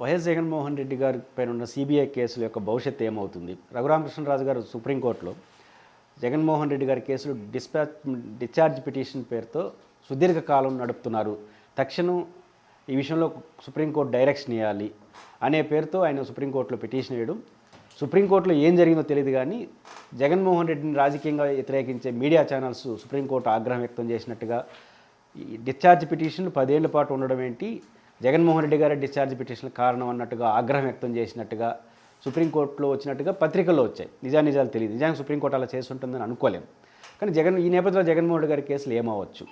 YS Jaganmohan Reddy గారి పైన ఉన్న సిబిఐ కేసుల యొక్క భవిష్యత్తు ఏమవుతుంది? రఘురామకృష్ణరాజు గారు సుప్రీంకోర్టులో జగన్మోహన్ రెడ్డి గారి కేసులు డిస్పాచ్ డిశ్చార్జ్ పిటిషన్ పేరుతో సుదీర్ఘకాలం నడుపుతున్నారు. తక్షణం ఈ విషయంలో సుప్రీంకోర్టు డైరెక్షన్ ఇవ్వాలి అనే పేరుతో ఆయన సుప్రీంకోర్టులో పిటిషన్ వేయడం. సుప్రీంకోర్టులో ఏం జరిగిందో తెలియదు కానీ జగన్మోహన్ రెడ్డిని రాజకీయంగా వ్యతిరేకించే మీడియా ఛానల్స్ సుప్రీంకోర్టు ఆగ్రహం వ్యక్తం చేసినట్టుగా ఈ డిశ్చార్జ్ పిటిషన్ పదేళ్ళ పాటు ఉండడం ఏంటి? జగన్మోహన్ రెడ్డి గారి డిశ్చార్జ్ పిటిషన్ కారణం అన్నట్టుగా ఆగ్రహం వ్యక్తం చేసినట్టుగా సుప్రీంకోర్టులో వచ్చినట్టుగా పత్రికల్లో వచ్చాయి. నిజానిజాలు తెలియదు. నిజానికి సుప్రీంకోర్టు అలా చేసి ఉంటుందని అనుకోలేము కానీ జగన్ ఈ నేపథ్యంలో జగన్మోహన్ రెడ్డి గారి కేసులు ఏమవచ్చు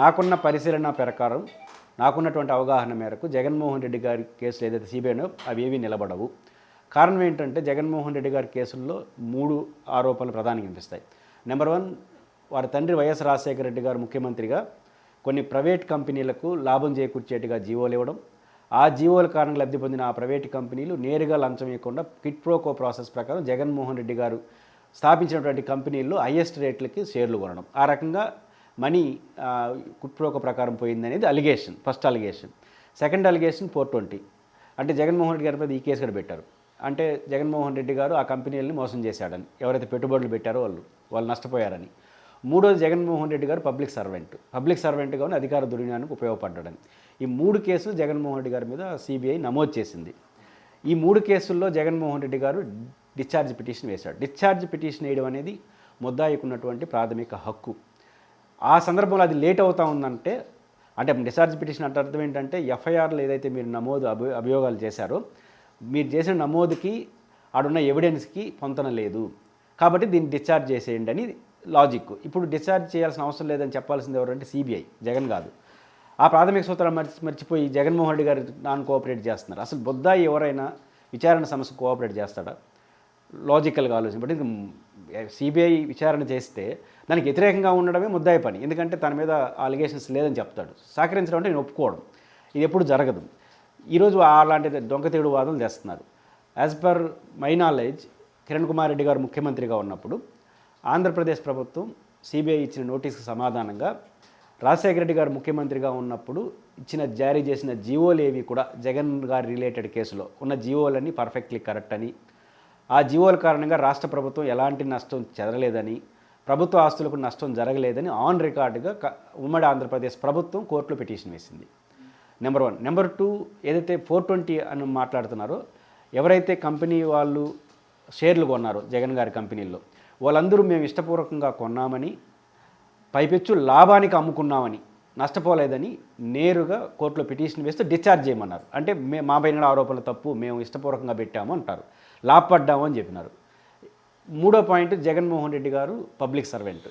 నాకున్న పరిశీలన ప్రకారం నాకున్నటువంటి అవగాహన మేరకు జగన్మోహన్ రెడ్డి గారి కేసులు ఏదైతే సిబిఐనో అవి ఏవి నిలబడవు. కారణం ఏంటంటే జగన్మోహన్ రెడ్డి గారి కేసుల్లో మూడు ఆరోపణలు ప్రధానంగా కనిపిస్తాయి నెంబర్ వన్ వారి తండ్రి వైఎస్ రాజశేఖర రెడ్డి గారు ముఖ్యమంత్రిగా కొన్ని ప్రైవేట్ కంపెనీలకు లాభం చేకూర్చేట్టుగా జీవోలు ఇవ్వడం ఆ జీవోల కారణంగా లబ్ధి పొందిన ఆ ప్రైవేట్ కంపెనీలు నేరుగా లంచం ఇవ్వకుండా కిట్ ప్రోకో ప్రాసెస్ ప్రకారం జగన్మోహన్ రెడ్డి గారు స్థాపించినటువంటి కంపెనీల్లో హయ్యెస్ట్ రేట్లకి షేర్లు కొనడం. ఆ రకంగా మనీ కుట్ ప్రోకో ప్రకారం పోయింది అనేది allegation first allegation. Second allegation four twenty. అంటే జగన్మోహన్ రెడ్డి గారి మీద ఈ కేసు కూడా పెట్టారు. అంటే జగన్మోహన్ రెడ్డి గారు ఆ కంపెనీలని మోసం చేశాడని. ఎవరైతే పెట్టుబడులు పెట్టారో వాళ్ళు వాళ్ళు నష్టపోయారని. మూడోది జగన్మోహన్ రెడ్డి గారు పబ్లిక్ సర్వెంట్. పబ్లిక్ సర్వెంట్గా ఉన్న అధికార దుర్వినియోగానికి ఉపయోగపడ్డాడని. ఈ మూడు కేసులు జగన్మోహన్ రెడ్డి గారి మీద సిబిఐ నమోదు చేసింది. ఈ మూడు కేసుల్లో జగన్మోహన్ రెడ్డి గారు డిశ్చార్జ్ పిటిషన్ వేశాడు. డిశ్చార్జ్ పిటిషన్ వేయడం అనేది ముద్దాయికున్నటువంటి ప్రాథమిక హక్కు. ఆ సందర్భంలో అది లేట్ అవుతా ఉందంటే అంటే డిశ్చార్జ్ పిటిషన్ అంటే అర్థం ఏంటంటే ఎఫ్ఐఆర్లో ఏదైతే మీరు నమోదు అభి అభియోగాలు చేశారో మీరు చేసిన నమోదుకి ఆడున్న ఎవిడెన్స్కి పొంతన లేదు. కాబట్టి దీన్ని డిశ్చార్జ్ చేసేయండి అని లాజిక్. ఇప్పుడు డిశ్చార్జ్ చేయాల్సిన అవసరం లేదని చెప్పాల్సింది ఎవరంటే సిబిఐ జగన్ కాదు. ఆ ప్రాథమిక సూత్రాలు మర్చి మర్చిపోయి జగన్మోహన్ రెడ్డి గారు నాన్ కోఆపరేట్ చేస్తున్నారు. అసలు బొద్దాయి ఎవరైనా విచారణ సమస్య కోఆపరేట్ చేస్తాడా? లాజికల్గా ఆలోచన బట్ సిబిఐ విచారణ చేస్తే దానికి వ్యతిరేకంగా ఉండడమే ముద్దాయి పని. ఎందుకంటే తన మీద అలిగేషన్స్ లేదని చెప్తాడు. సహకరించడం అంటే నేను ఒప్పుకోవడం. ఇది ఎప్పుడు జరగదు. ఈరోజు అలాంటి దొంగతేడు వాదనలు తెస్తున్నారు. As per my knowledge Kiran Kumar Reddy గారు ముఖ్యమంత్రిగా ఉన్నప్పుడు ఆంధ్రప్రదేశ్ ప్రభుత్వం సిబిఐ ఇచ్చిన నోటీస్కి సమాధానంగా రాజశేఖర రెడ్డి గారు ముఖ్యమంత్రిగా ఉన్నప్పుడు ఇచ్చిన జారీ చేసిన జీవోలు ఏవి కూడా జగన్ గారి రిలేటెడ్ కేసులో ఉన్న జీవోలన్నీ పర్ఫెక్ట్లీ కరెక్ట్ అని. ఆ జీవోల కారణంగా రాష్ట్ర ప్రభుత్వం ఎలాంటి నష్టం చెదరలేదని ప్రభుత్వ ఆస్తులకు నష్టం జరగలేదని ఆన్ రికార్డుగా ఉమ్మడి ఆంధ్రప్రదేశ్ ప్రభుత్వం కోర్టులో పిటిషన్ వేసింది. Number one. నెంబర్ టూ ఏదైతే ఫోర్ ట్వంటీ అని మాట్లాడుతున్నారో ఎవరైతే కంపెనీ వాళ్ళు షేర్లు కొన్నారు జగన్ గారి కంపెనీల్లో. వాళ్ళందరూ మేము ఇష్టపూర్వకంగా కొన్నామని పైపెచ్చు లాభానికి అమ్ముకున్నామని నష్టపోలేదని నేరుగా కోర్టులో పిటిషన్ వేస్తే డిశ్చార్జ్ చేయమన్నారు. అంటే మే మా పైన ఆరోపణలు తప్పు మేము ఇష్టపూర్వకంగా పెట్టాము అంటారు. లాభపడ్డాము అని చెప్పినారు. మూడో పాయింట్ జగన్మోహన్ రెడ్డి గారు పబ్లిక్ సర్వెంట్.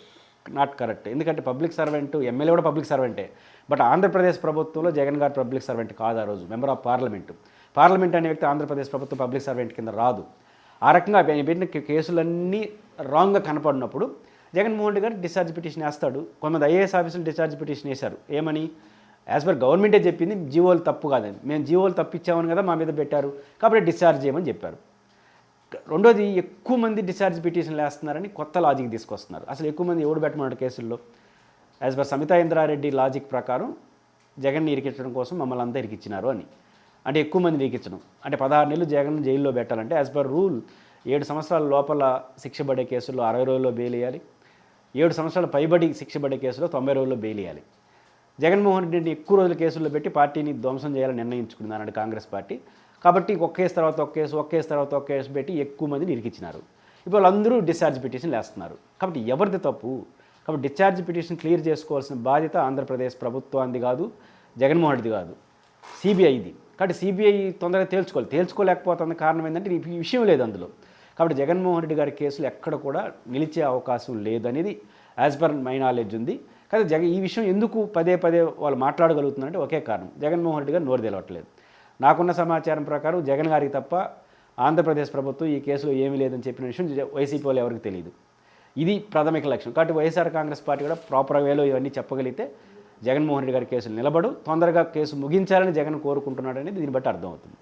Not correct. ఎందుకంటే పబ్లిక్ సర్వెంట్ ఎమ్మెల్యే కూడా పబ్లిక్ సర్వెంటే. బట్ ఆంధ్రప్రదేశ్ ప్రభుత్వంలో జగన్ గారు పబ్లిక్ సర్వెంట్ కాదు ఆ రోజు మెంబర్ ఆఫ్ పార్లమెంట్. పార్లమెంట్ అనే వ్యక్తి ఆంధ్రప్రదేశ్ ప్రభుత్వం పబ్లిక్ సర్వెంట్ కింద రాదు. ఆ రకంగా పెట్టిన కేసులన్నీ రాంగ్గా కనపడినప్పుడు జగన్మోహన్ రెడ్డి గారు డిశ్చార్జ్ పిటిషన్ వేస్తాడు. కొంతమంది ఐఏఎస్ ఆఫీసులు డిశ్చార్జ్ పిటిషన్ వేశారు. ఏమని? యాజ్ పర్ గవర్నమెంటే చెప్పింది జీవోలు తప్పు కాదని. మేము జీవోలు తప్పిచ్చామని కదా మా మీద పెట్టారు. కాబట్టి డిశ్చార్జ్ చేయమని చెప్పారు. రెండోది ఎక్కువ మంది డిశ్చార్జ్ పిటిషన్లు వేస్తున్నారని కొత్త లాజిక్ తీసుకొస్తున్నారు. అసలు ఎక్కువ మంది ఎవడు పెట్టమన్నాడు కేసుల్లో? As per Sabitha Indra Reddy logic ప్రకారం జగన్ని ఇరికించడం కోసం మమ్మల్ని అంతా ఇరికిచ్చినారు అని. అంటే ఎక్కువ మంది ఇరికించడం అంటే పదహారు నెలలు జగన్ జైల్లో పెట్టాలంటే యాజ్ పర్ రూల్ ఏడు సంవత్సరాల లోపల శిక్ష పడే కేసుల్లో అరవై రోజుల్లో బెయిల్ వేయాలి ఏడు సంవత్సరాల పైబడి శిక్ష పడే కేసులో తొంభై రోజుల్లో బెయిల్ వేయాలి జగన్మోహన్ రెడ్డిని ఎక్కువ రోజుల కేసుల్లో పెట్టి పార్టీని ధ్వంసం చేయాలని నిర్ణయించుకుంది అన్నాడు కాంగ్రెస్ పార్టీ. కాబట్టి ఒక కేసు తర్వాత ఒక కేసు ఒక కేసు తర్వాత ఒక కేసు పెట్టి ఎక్కువ మందిని ఇరికిచ్చినారు ఇప్పుడు వాళ్ళందరూ డిశ్చార్జ్ పిటిషన్ వేస్తున్నారు కాబట్టి ఎవరిది తప్పు? కాబట్టి డిశ్చార్జ్ పిటిషన్ క్లియర్ చేసుకోవాల్సిన బాధ్యత ఆంధ్రప్రదేశ్ ప్రభుత్వానికి కాదు జగన్మోహన్ రెడ్డి కాదు సిబిఐది కాబట్టి సిబిఐ తొందరగా తేల్చుకోవాలి. తేల్చుకోలేకపోతున్న కారణం ఏంటంటే ఈ విషయం లేదు అందులో. కాబట్టి జగన్మోహన్ రెడ్డి గారి కేసులు ఎక్కడ కూడా నిలిచే అవకాశం లేదనేది యాజ్ పర్ మై నాలెడ్జ్ ఉంది. కానీ జగ ఈ విషయం ఎందుకు పదే పదే వాళ్ళు మాట్లాడగలుగుతున్నారంటే ఒకే కారణం. జగన్మోహన్ రెడ్డి గారు నోరు తెలవట్లేదు. నాకున్న సమాచారం ప్రకారం జగన్ గారికి తప్ప ఆంధ్రప్రదేశ్ ప్రభుత్వం ఈ కేసులో ఏమీ లేదని చెప్పిన విషయం వైసీపీ వాళ్ళు ఎవరికి తెలియదు ఇది ప్రాథమిక లక్ష్యం. కాబట్టి వైఎస్ఆర్ కాంగ్రెస్ పార్టీ కూడా ప్రాపర్ వేలో ఇవన్నీ చెప్పగలిగితే జగన్మోహన్ రెడ్డి గారి కేసులు నిలబడు తొందరగా కేసు ముగించాలని జగన్ కోరుకుంటున్నాడని దీన్ని బట్టి అర్థమవుతుంది.